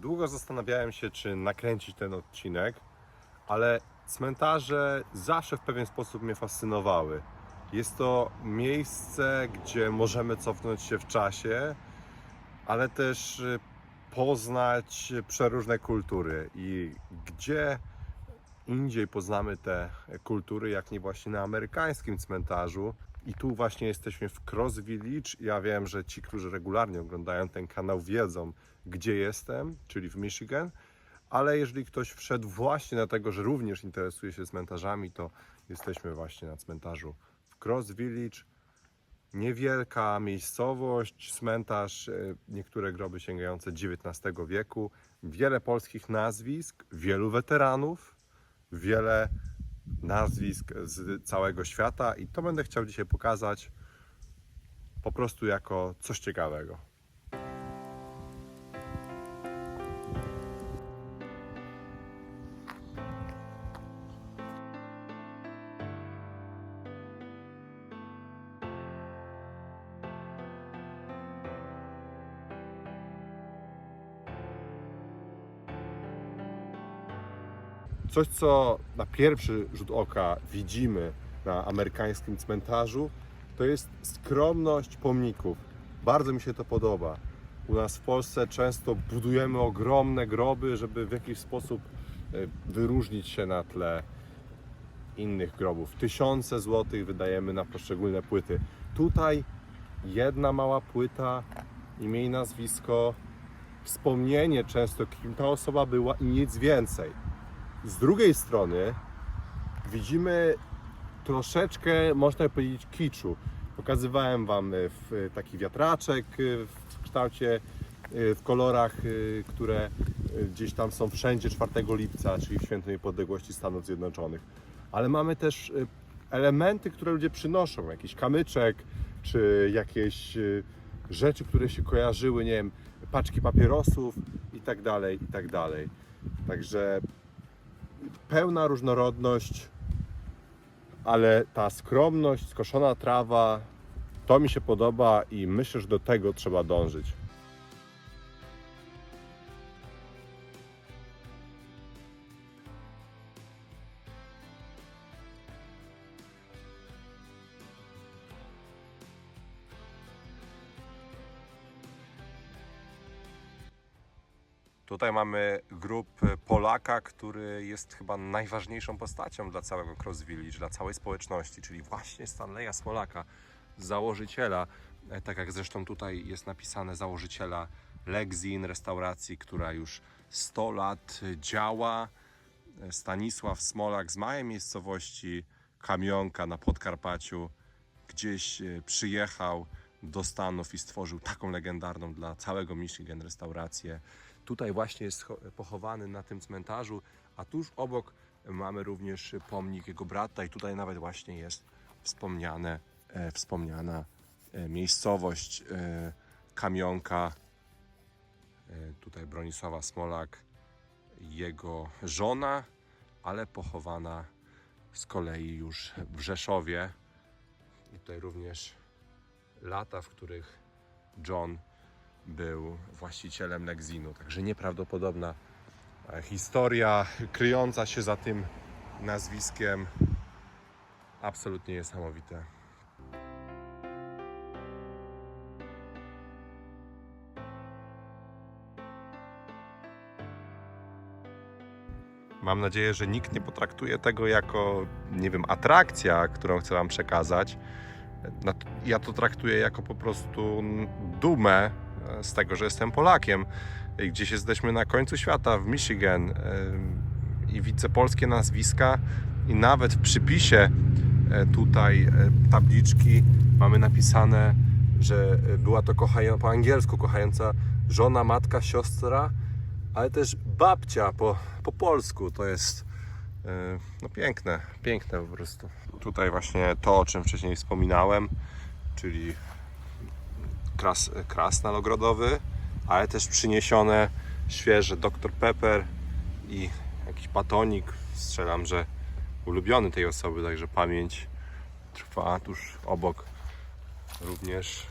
Długo zastanawiałem się, czy nakręcić ten odcinek, ale cmentarze zawsze w pewien sposób mnie fascynowały. Jest to miejsce, gdzie możemy cofnąć się w czasie, ale też y, poznać przeróżne kultury i gdzie indziej poznamy te kultury, jak nie właśnie na amerykańskim cmentarzu. I tu właśnie jesteśmy w Cross Village. Ja wiem, że ci, którzy regularnie oglądają ten kanał, wiedzą, gdzie jestem, czyli w Michigan. Ale jeżeli ktoś wszedł właśnie dlatego, że również interesuje się cmentarzami, to jesteśmy właśnie na cmentarzu w Cross Village. Niewielka miejscowość, cmentarz, e, niektóre groby sięgające XIX wieku, wiele polskich nazwisk, wielu weteranów, wiele nazwisk z całego świata i to będę chciał dzisiaj pokazać po prostu jako coś ciekawego. Coś, co na pierwszy rzut oka widzimy na amerykańskim cmentarzu, to jest skromność pomników. Bardzo mi się to podoba. U nas w Polsce często budujemy ogromne groby, żeby w jakiś sposób e, wyróżnić się na tle innych grobów. Tysiące złotych wydajemy na poszczególne płyty. Tutaj jedna mała płyta, imię i nazwisko, wspomnienie często, kim ta osoba była i nic więcej. Z drugiej strony widzimy troszeczkę, można powiedzieć, kiczu. Pokazywałem Wam e, w taki wiatraczek e, w kształcie, e, w kolorach, e, które e, gdzieś tam są wszędzie 4 lipca, czyli w Święto Niepodległości Stanów Zjednoczonych. Ale mamy też e, elementy, które ludzie przynoszą, jakiś kamyczek, czy jakieś e, rzeczy, które się kojarzyły, nie wiem, paczki papierosów i tak dalej, i tak dalej. Także pełna różnorodność, ale ta skromność, skoszona trawa, to mi się podoba i myślę, że do tego trzeba dążyć. Tutaj mamy grób Polaka, który jest chyba najważniejszą postacią dla całego Cross Village, dla całej społeczności, czyli właśnie Stanleya Smolaka, założyciela, e, tak jak zresztą tutaj jest napisane, założyciela Lexin, restauracji, która już 100 lat działa. E, Stanisław Smolak z małej miejscowości Kamionka na Podkarpaciu gdzieś e, przyjechał do Stanów i stworzył taką legendarną dla całego Michigan restaurację. Tutaj właśnie jest pochowany na tym cmentarzu, a tuż obok mamy również pomnik jego brata i tutaj nawet właśnie jest wspomniane, e, wspomniana e, miejscowość e, Kamionka. E, tutaj Bronisława Smolak, jego żona, ale pochowana z kolei już w Rzeszowie. I tutaj również lata, w których John był właścicielem Lexinu. Także nieprawdopodobna e, historia kryjąca się za tym nazwiskiem. Absolutnie niesamowite. Mam nadzieję, że nikt nie potraktuje tego jako, nie wiem, atrakcja, którą chcę Wam przekazać. Ja to traktuję jako po prostu dumę e, z tego, że jestem Polakiem. Gdzieś jesteśmy na końcu świata, w Michigan, e, i widzę polskie nazwiska, i nawet w przypisie e, tutaj tabliczki mamy napisane, że była to kochają, po angielsku kochająca żona, matka, siostra, ale też babcia po, po polsku. To jest no piękne, piękne po prostu. Tutaj właśnie to, o czym wcześniej wspominałem, czyli kras, krasnal ogrodowy, ale też przyniesione świeże Dr Pepper i jakiś batonik. Strzelam, że ulubiony tej osoby, także pamięć trwa tuż obok również